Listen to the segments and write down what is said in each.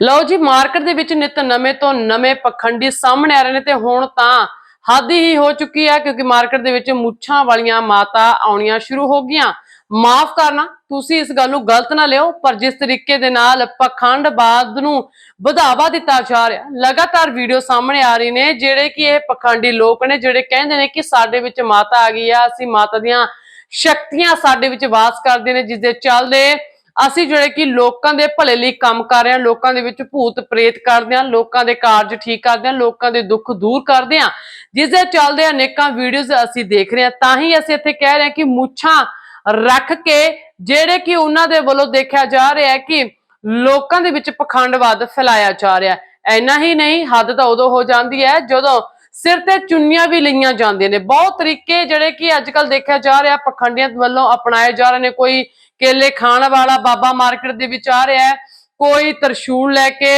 ਲਓ ਜੀ, ਮਾਰਕੀਟ ਦੇ ਵਿੱਚ ਨਿਤ ਨਵੇਂ ਤੋਂ ਨਵੇਂ ਪਖੰਡੀ ਸਾਹਮਣੇ ਆ ਰਹੇ ਨੇ ਤੇ ਹੁਣ ਤਾਂ ਹੱਦ ਹੀ ਹੋ ਚੁੱਕੀ ਹੈ ਕਿਉਂਕਿ ਮਾਰਕੀਟ ਦੇ ਵਿੱਚ ਮੁੱਛਾਂ ਵਾਲੀਆਂ ਮਾਤਾ ਆਉਣੀਆਂ ਸ਼ੁਰੂ ਹੋ ਗਈਆਂ। ਮਾਫ ਕਰਨਾ, ਤੁਸੀਂ ਇਸ ਗੱਲ ਨੂੰ ਗਲਤ ਨਾ ਲਿਓ, ਪਰ ਜਿਸ ਤਰੀਕੇ ਦੇ ਨਾਲ ਪਖੰਡਵਾਦ ਨੂੰ ਵਧਾਵਾ ਦਿੱਤਾ ਜਾ ਰਿਹਾ, ਲਗਾਤਾਰ ਵੀਡੀਓ ਸਾਹਮਣੇ ਆ ਰਹੀ ਨੇ, ਜਿਹੜੇ ਕਿ ਇਹ ਪਖੰਡੀ ਲੋਕ ਨੇ, ਜਿਹੜੇ ਕਹਿੰਦੇ ਨੇ ਕਿ ਸਾਡੇ ਵਿੱਚ ਮਾਤਾ ਆ ਗਈ ਆ, ਅਸੀਂ ਮਾਤਾ ਦੀਆਂ ਸ਼ਕਤੀਆਂ ਸਾਡੇ ਵਿੱਚ ਵਾਸ ਕਰਦੇ ਨੇ, ਜਿਸ ਦੇ ਚੱਲਦੇ ਅਸੀਂ ਜਿਹੜੇ ਕਿ ਲੋਕਾਂ ਦੇ ਭਲੇ ਲਈ ਕੰਮ ਕਰ ਰਹੇ ਹਾਂ, ਲੋਕਾਂ ਦੇ ਵਿੱਚ ਭੂਤ ਪ੍ਰੇਤ ਕਰਦੇ ਹਾਂ, ਲੋਕਾਂ ਦੇ ਕਾਰਜ ਠੀਕ ਕਰਦੇ ਹਾਂ, ਲੋਕਾਂ ਦੇ ਦੁੱਖ ਦੂਰ ਕਰਦੇ ਹਾਂ ਜਿਸ ਦੇ ਚੱਲਦੇ ਅਨੇਕਾਂ ਵੀਡੀਓਜ਼ ਅਸੀਂ ਦੇਖ ਰਹੇ ਹਾਂ। ਤਾਂ ਹੀ ਅਸੀਂ ਇੱਥੇ ਕਹਿ ਰਹੇ ਹਾਂ ਕਿ ਮੁੱਛਾਂ ਰੱਖ ਕੇ ਜਿਹੜੇ ਕਿ ਉਹਨਾਂ ਦੇ ਵੱਲੋਂ ਦੇਖਿਆ ਜਾ ਰਿਹਾ ਹੈ ਕਿ ਲੋਕਾਂ ਦੇ ਵਿੱਚ ਪਖੰਡਵਾਦ ਫੈਲਾਇਆ ਜਾ ਰਿਹਾ ਹੈ। ਇੰਨਾ ਹੀ ਨਹੀਂ, ਹੱਦ ਤਾਂ ਉਦੋਂ ਹੋ ਜਾਂਦੀ ਹੈ ਜਦੋਂ ਸਿਰ ਤੇ ਚੁੰਨੀਆਂ ਵੀ ਲਈਆਂ ਜਾਂਦੀਆਂ ਨੇ। ਬਹੁਤ ਤਰੀਕੇ ਜਿਹੜੇ ਕਿ ਅੱਜ ਕੱਲ ਦੇਖਿਆ ਜਾ ਰਿਹਾ, ਪਖੰਡੀਆਂ ਵੱਲੋਂ ਅਪਣਾਏ ਜਾ ਰਹੇ ਨੇ। ਕੋਈ ਕੇਲੇ ਖਾਣ ਵਾਲਾ ਬਾਬਾ ਮਾਰਕੀਟ ਦੇ ਵਿੱਚ ਆ ਰਿਹਾ ਹੈ, ਕੋਈ ਤਰਸ਼ੂਲ ਲੈ ਕੇ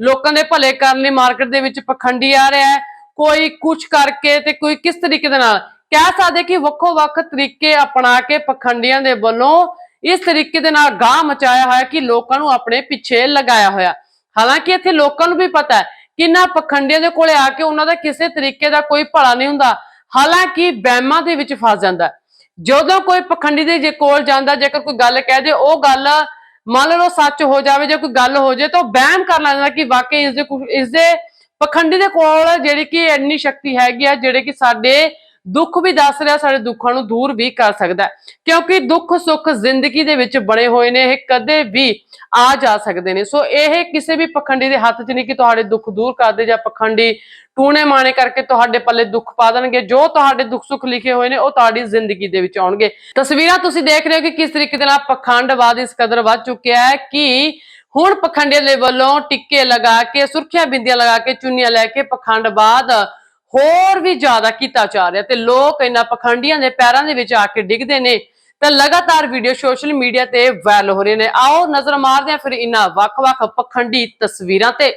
ਲੋਕਾਂ ਦੇ ਭਲੇ ਕਰਨ ਲਈ ਮਾਰਕੀਟ ਦੇ ਵਿੱਚ ਪਖੰਡੀ ਆ ਰਿਹਾ ਹੈ, ਕੋਈ ਕੁਝ ਕਰਕੇ ਤੇ ਕੋਈ ਕਿਸ ਤਰੀਕੇ ਦੇ ਨਾਲ। ਕਹਿ ਸਕਦੇ ਕਿ ਵੱਖੋ ਵੱਖ ਤਰੀਕੇ ਅਪਣਾ ਕੇ ਪਖੰਡੀਆਂ ਦੇ ਵੱਲੋਂ ਇਸ ਤਰੀਕੇ ਦੇ ਨਾਲ ਗਾਹ ਮਚਾਇਆ ਹੋਇਆ ਕਿ ਲੋਕਾਂ ਨੂੰ ਆਪਣੇ ਪਿੱਛੇ ਲਗਾਇਆ ਹੋਇਆ। ਹਾਲਾਂਕਿ ਇੱਥੇ ਲੋਕਾਂ ਨੂੰ ਵੀ ਪਤਾ ਹੈ ਕਿ ਇਹਨਾਂ ਪਖੰਡੀਆਂ ਦੇ ਕੋਲੇ ਆ ਕੇ ਉਹਨਾਂ ਦਾ ਕਿਸੇ ਤਰੀਕੇ ਦਾ ਕੋਈ ਭਲਾ ਨਹੀਂ ਹੁੰਦਾ। ਹਾਲਾਂਕਿ ਵਹਿਮਾਂ ਦੇ ਵਿੱਚ ਫਸ ਜਾਂਦਾ। ਜਦੋਂ ਕੋਈ ਪਖੰਡੀ ਦੇ ਜੇ ਕੋਲ ਜਾਂਦਾ, ਜੇਕਰ ਕੋਈ ਗੱਲ ਕਹਿ ਦੇ ਉਹ ਗੱਲ ਮੰਨ ਲਓ ਸੱਚ ਹੋ ਜਾਵੇ ਜੇ ਕੋਈ ਗੱਲ ਹੋ ਜੇ, ਤਾਂ ਉਹ ਵਹਿਮ ਕਰ ਲੈਂਦਾ ਕਿ ਵਾਕਈ ਇਸ ਦੇ ਕੁਛ- ਇਸ ਦੇ ਪਖੰਡੀ ਦੇ ਕੋਲ ਜਿਹੜੀ ਕਿ ਇੰਨੀ ਸ਼ਕਤੀ ਹੈਗੀ ਆ, ਜਿਹੜੇ ਕਿ ਸਾਡੇ ਦੁੱਖ ਵੀ ਦੱਸ ਰਿਹਾ, ਸਾਡੇ ਦੁੱਖਾਂ ਨੂੰ ਦੂਰ ਵੀ ਕਰ ਸਕਦਾ ਕਿਉਂਕਿ ਦੁੱਖ, ਸੁੱਖ ਜ਼ਿੰਦਗੀ ਦੇ ਵਿੱਚ ਬਣੇ ਹੋਏ ਨੇ, ਇਹ ਕਦੇ ਵੀ ਆ ਜਾ ਸਕਦੇ ਨੇ। ਸੋ ਇਹ ਕਿਸੇ ਵੀ ਪਖੰਡੀ ਦੇ ਹੱਥ 'ਚ ਨਹੀਂ ਕਿ ਤੁਹਾਡੇ ਦੁੱਖ ਦੂਰ ਕਰਦੇ ਜਾਂ ਪਖੰਡੀ ਟੂਣੇ ਮਾਣੇ ਕਰਕੇ ਤੁਹਾਡੇ ਪੱਲੇ ਦੁੱਖ ਪਾ ਦੇਣਗੇ। ਜੋ ਤੁਹਾਡੇ ਦੁੱਖ, ਸੁੱਖ ਲਿਖੇ ਹੋਏ ਨੇ, ਉਹ ਤੁਹਾਡੀ ਜ਼ਿੰਦਗੀ ਦੇ ਵਿੱਚ ਆਉਣਗੇ। ਤਸਵੀਰਾਂ ਤੁਸੀਂ ਦੇਖ ਰਹੇ ਹੋ ਕਿ ਕਿਸ ਤਰੀਕੇ ਦੇ ਨਾਲ ਪਖੰਡਵਾਦ ਇਸ ਕਦਰ ਵੱਧ ਚੁੱਕਿਆ ਹੈ ਕਿ ਹੁਣ ਪਖੰਡੇ ਦੇ ਵੱਲੋਂ ਟਿੱਕੇ ਲਗਾ ਕੇ, ਸੁਰਖੀਆਂ ਬਿੰਦੀਆਂ ਲਗਾ ਕੇ, ਚੁੰਨੀਆਂ ਲੈ ਕੇ ਪਖੰਡਵਾਦ ਹੋਰ ਵੀ ਜ਼ਿਆਦਾ ਕੀਤਾ ਜਾ ਰਿਹਾ ਤੇ ਲੋਕ ਇਹਨਾਂ ਪਖੰਡੀਆਂ ਦੇ ਪੈਰਾਂ ਦੇ ਵਿੱਚ ਆ ਕੇ ਡਿੱਗਦੇ ਨੇ, ਤਾਂ ਲਗਾਤਾਰ ਵੀਡੀਓ ਸੋਸ਼ਲ ਮੀਡੀਆ ਤੇ ਵਾਇਰਲ ਹੋ ਰਹੇ ਨੇ। ਆਓ ਨਜ਼ਰ ਮਾਰਦੇ ਆ ਫਿਰ ਇਹਨਾਂ ਵੱਖ-ਵੱਖ ਪਖੰਡੀ ਤਸਵੀਰਾਂ ਤੇ।